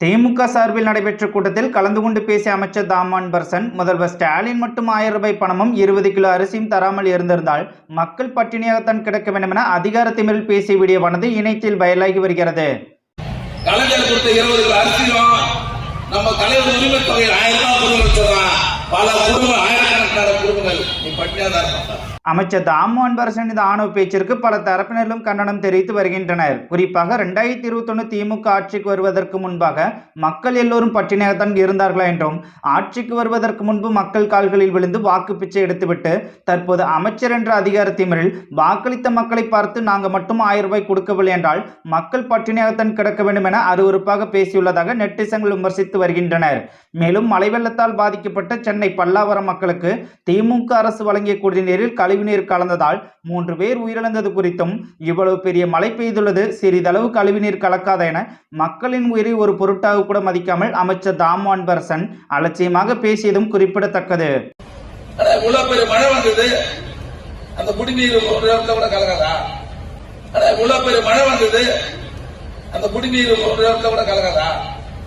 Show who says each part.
Speaker 1: திமுக சார்பில் நடைபெற்ற கூட்டத்தில் கலந்து கொண்டு பேசிய அமைச்சர் தாமான் பர்சன் முதல்வர் ஸ்டாலின் மட்டும் ஆயிரம் ரூபாய் பணமும் இருபது கிலோ அரிசியும் தராமல் இருந்திருந்தால் மக்கள் பட்டினியாகத்தான் கிடக்க வேண்டும் என அதிகார திமிரில் பேசிய வீடியோவானது இணையத்தில் வயலாகி வருகிறது.
Speaker 2: கலைஞர் கொடுத்த இருபது கிலோ அரிசியும் நம்ம தலைவர் உரிமை தொகை ஆயிரம் ரூபாய் பல குடும்ப
Speaker 1: அமைச்சர் தாமோகன் பரசன் இந்த ஆணவ பேச்சிற்கு பல தரப்பினரும் கண்டனம் தெரிவித்து வருகின்றனர். குறிப்பாக ரெண்டாயிரத்தி இருபத்தொன்னு திமுக ஆட்சிக்கு வருவதற்கு முன்பாக மக்கள் எல்லோரும் பட்டினியாகத்தான் இருந்தார்களா என்றும் ஆட்சிக்கு வருவதற்கு முன்பு மக்கள் கால்களில் விழுந்து வாக்கு பிச்சை எடுத்துவிட்டு தற்போது அமைச்சர் என்ற அதிகார திமிரில் வாக்களித்த மக்களை பார்த்து நாங்கள் மட்டும் ஆயிரம் ரூபாய் கொடுக்கவில்லை என்றால் மக்கள் பட்டினியாகத்தான் கிடக்க வேண்டும் என அருவருப்பாக பேசியுள்ளதாக நெட்டிசங்கள் விமர்சித்து வருகின்றனர். மேலும் மழை வெள்ளத்தால் பாதிக்கப்பட்ட சென்னை பல்லாவரம் மக்களுக்கு திமுக திமுக அரசு வழங்கிய குடிநீரில் கழிவுநீர் கலந்ததால் மூன்று பேர் உயிரிழந்தது குறித்தும் இவ்வளவு பெரிய மழை பெய்துள்ளது சிறிதளவு கழிவுநீர் கலக்காத என மக்களின் உயிரை ஒரு பொருட்டாக கூட மதிக்காமல் அமைச்சர் தாம் அன்பரசன் அலட்சியமாக பேசியதும் குறிப்பிடத்தக்கது.
Speaker 2: அந்த குடிநீர் கூட கலகாதா இவ்வளவு பெரிய மழை வந்தது. அந்த குடிநீர் கூட கலக்காதா?